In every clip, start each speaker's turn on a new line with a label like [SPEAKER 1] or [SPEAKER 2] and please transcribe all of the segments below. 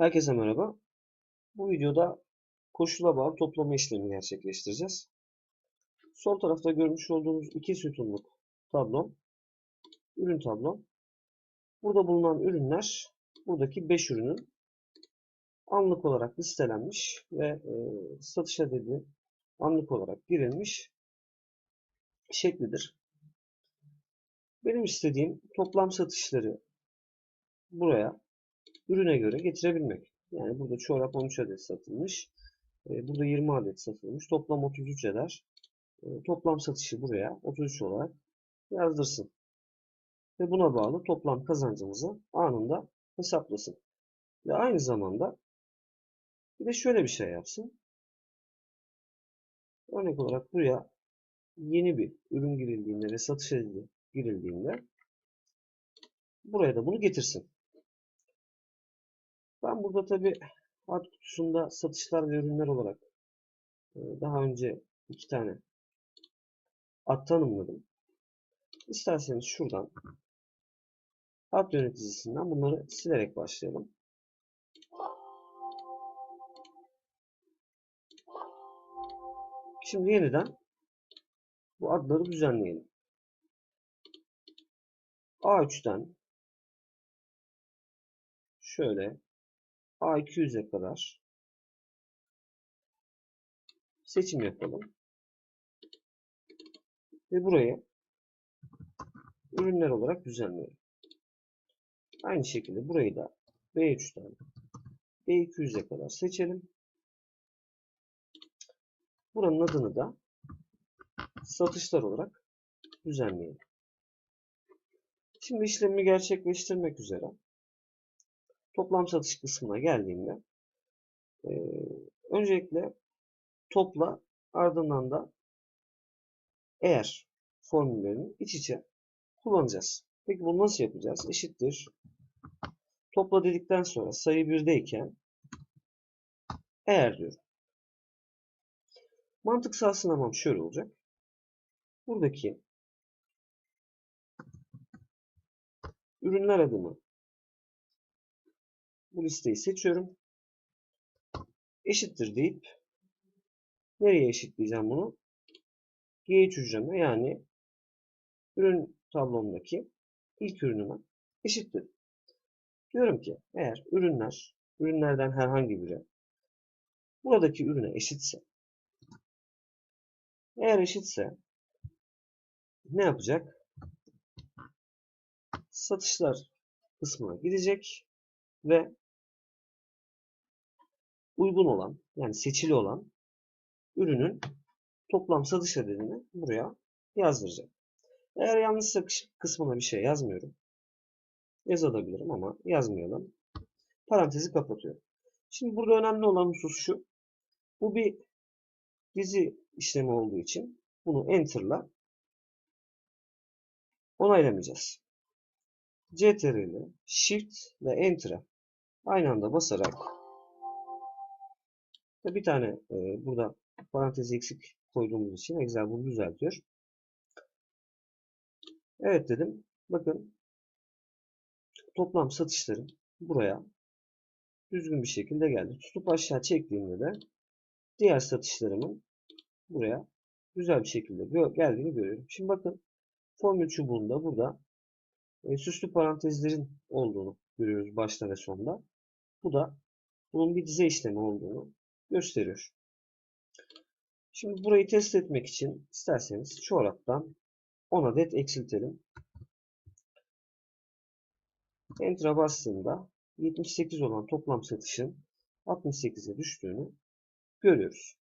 [SPEAKER 1] Herkese merhaba. Bu videoda koşula bağlı toplama işlemi gerçekleştireceğiz. Sol tarafta görmüş olduğunuz iki sütunluk tablom, ürün tablom. Burada bulunan ürünler, buradaki 5 ürünün anlık olarak listelenmiş ve e, satışa dedi anlık olarak girilmiş şeklidir. Benim istediğim toplam satışları buraya ürüne göre getirebilmek. Yani burada çorap 13 adet satılmış. E, burada 20 adet satılmış. Toplam 33 eder. E, toplam satışı buraya 33 olarak yazdırsın. Ve buna bağlı toplam kazancımızı anında hesaplasın. Ve aynı zamanda bir de şöyle bir şey yapsın. Örnek olarak buraya yeni bir ürün girildiğinde ve satış edildi girildiğinde buraya da bunu getirsin. Ben burada tabi ad kutusunda satışlar ve ürünler olarak e, daha önce iki tane ad tanımladım. İsterseniz şuradan ad yöneticisinden bunları silerek başlayalım. Şimdi yeniden bu adları düzenleyelim. A3'ten şöyle A200'e kadar seçim yapalım. Ve burayı ürünler olarak düzenleyelim. Aynı şekilde burayı da B3'ten B200'e kadar seçelim. Buranın adını da satışlar olarak düzenleyelim. Şimdi işlemi gerçekleştirmek üzere toplam satış kısmına geldiğimde e, öncelikle topla ardından da eğer formüllerini iç içe kullanacağız. Peki bunu nasıl yapacağız? Eşittir. Topla dedikten sonra sayı 1'deyken eğer diyorum. Mantıksal sınamam şöyle olacak. Buradaki ürünler adımı bu listeyi seçiyorum. Eşittir deyip nereye eşitleyeceğim bunu? G3 hücreme yani ürün tablomdaki ilk ürünüme eşittir. Diyorum ki eğer ürünler, ürünlerden herhangi biri buradaki ürüne eşitse eğer eşitse ne yapacak? Satışlar kısmına gidecek ve uygun olan yani seçili olan ürünün toplam satış adedini buraya yazdıracağım. Eğer yanlış kısmına bir şey yazmıyorum. Yazabilirim ama yazmayalım. Parantezi kapatıyorum. Şimdi burada önemli olan husus şu. Bu bir dizi işlemi olduğu için bunu Enter'la onaylamayacağız. CTRL Shift ve Enter'a aynı anda basarak bir tane e, burada parantez eksik koyduğumuz için Excel bunu düzeltiyor. Evet dedim. Bakın toplam satışlarım buraya düzgün bir şekilde geldi. Tutup aşağı çektiğimde de diğer satışlarımın buraya güzel bir şekilde geldiğini görüyorum. Şimdi bakın formül çubuğunda burada e, süslü parantezlerin olduğunu görüyoruz başta ve sonda. Bu da bunun bir dize işlemi olduğunu gösteriyor. Şimdi burayı test etmek için isterseniz çoğraktan 10 adet eksiltelim. Enter'a bastığımda 78 olan toplam satışın 68'e düştüğünü görüyoruz.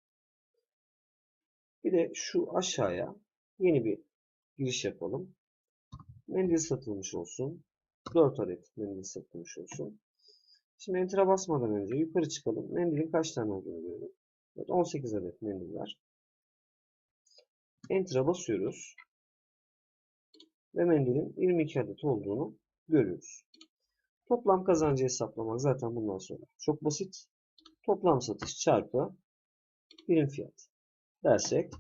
[SPEAKER 1] Bir de şu aşağıya yeni bir giriş yapalım. Mendil satılmış olsun. 4 adet mendil satılmış olsun. Şimdi Enter'a basmadan önce yukarı çıkalım. Mendilin kaç tane olduğunu görelim. Evet, 18 adet mendil var. Enter'a basıyoruz. Ve mendilin 22 adet olduğunu görüyoruz. Toplam kazancı hesaplamak zaten bundan sonra çok basit. Toplam satış çarpı birim fiyat dersek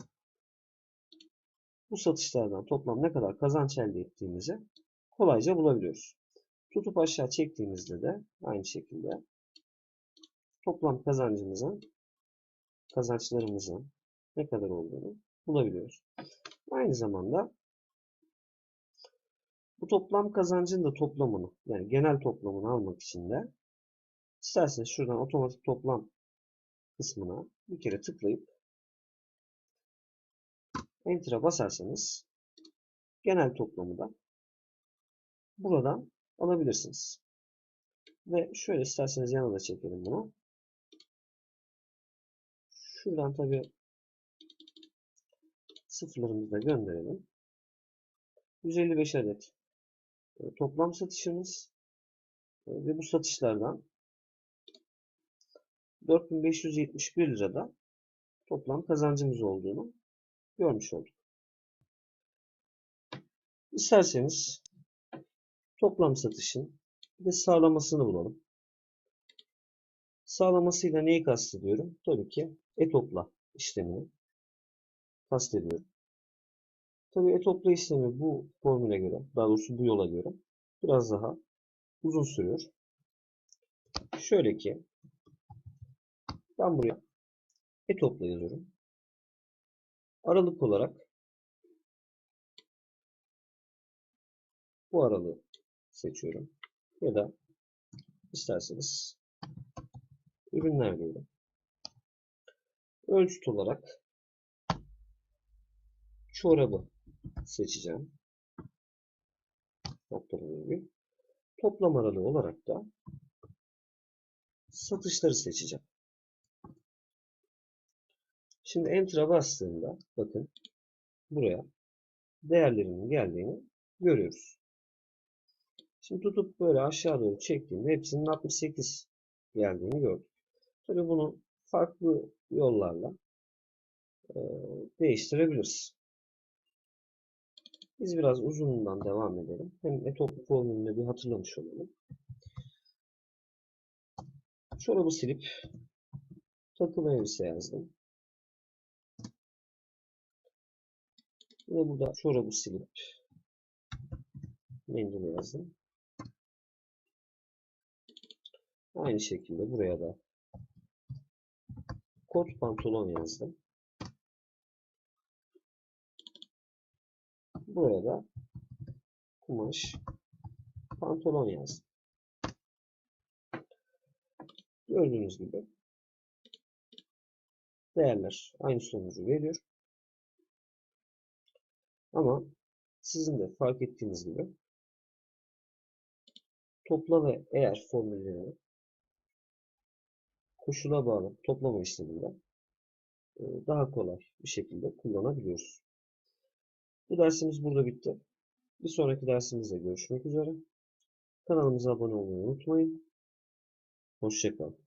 [SPEAKER 1] bu satışlardan toplam ne kadar kazanç elde ettiğimizi kolayca bulabiliyoruz. Tutup aşağı çektiğimizde de aynı şekilde toplam kazancımızın kazançlarımızın ne kadar olduğunu bulabiliyoruz. Aynı zamanda bu toplam kazancın da toplamını yani genel toplamını almak için de isterseniz şuradan otomatik toplam kısmına bir kere tıklayıp Enter'a basarsanız genel toplamı da buradan alabilirsiniz. Ve şöyle isterseniz yana da çekelim bunu. Şuradan tabi sıfırlarımızı da gönderelim. 155 adet e, toplam satışımız e, ve bu satışlardan 4571 lirada toplam kazancımız olduğunu görmüş olduk. İsterseniz toplam satışın bir de sağlamasını bulalım. Sağlamasıyla neyi kastediyorum? Tabii ki e-topla işlemini kastediyorum. Tabii e-topla işlemi bu formüle göre, daha doğrusu bu yola göre biraz daha uzun sürüyor. Şöyle ki ben buraya e-topla yazıyorum. Aralık olarak bu aralığı seçiyorum. Ya da isterseniz ürünler diyelim. Ölçüt olarak çorabı seçeceğim. Nokta virgül. Toplam aralığı olarak da satışları seçeceğim. Şimdi Enter'a bastığımda bakın buraya değerlerinin geldiğini görüyoruz. Şimdi tutup böyle aşağı doğru çektiğimde hepsinin 68 geldiğini gördük. Tabi bunu farklı yollarla e, değiştirebiliriz. Biz biraz uzunundan devam edelim. Hem etop formülünü bir hatırlamış olalım. Çorabı silip takım elbise yazdım. Ve burada çorabı silip mendil yazdım. Aynı şekilde buraya da kot pantolon yazdım. Buraya da kumaş pantolon yazdım. Gördüğünüz gibi değerler aynı sonucu veriyor. Ama sizin de fark ettiğiniz gibi topla ve eğer formüllerini koşula bağlı toplama işleminde e, daha kolay bir şekilde kullanabiliyoruz. Bu dersimiz burada bitti. Bir sonraki dersimizde görüşmek üzere. Kanalımıza abone olmayı unutmayın. Hoşçakalın.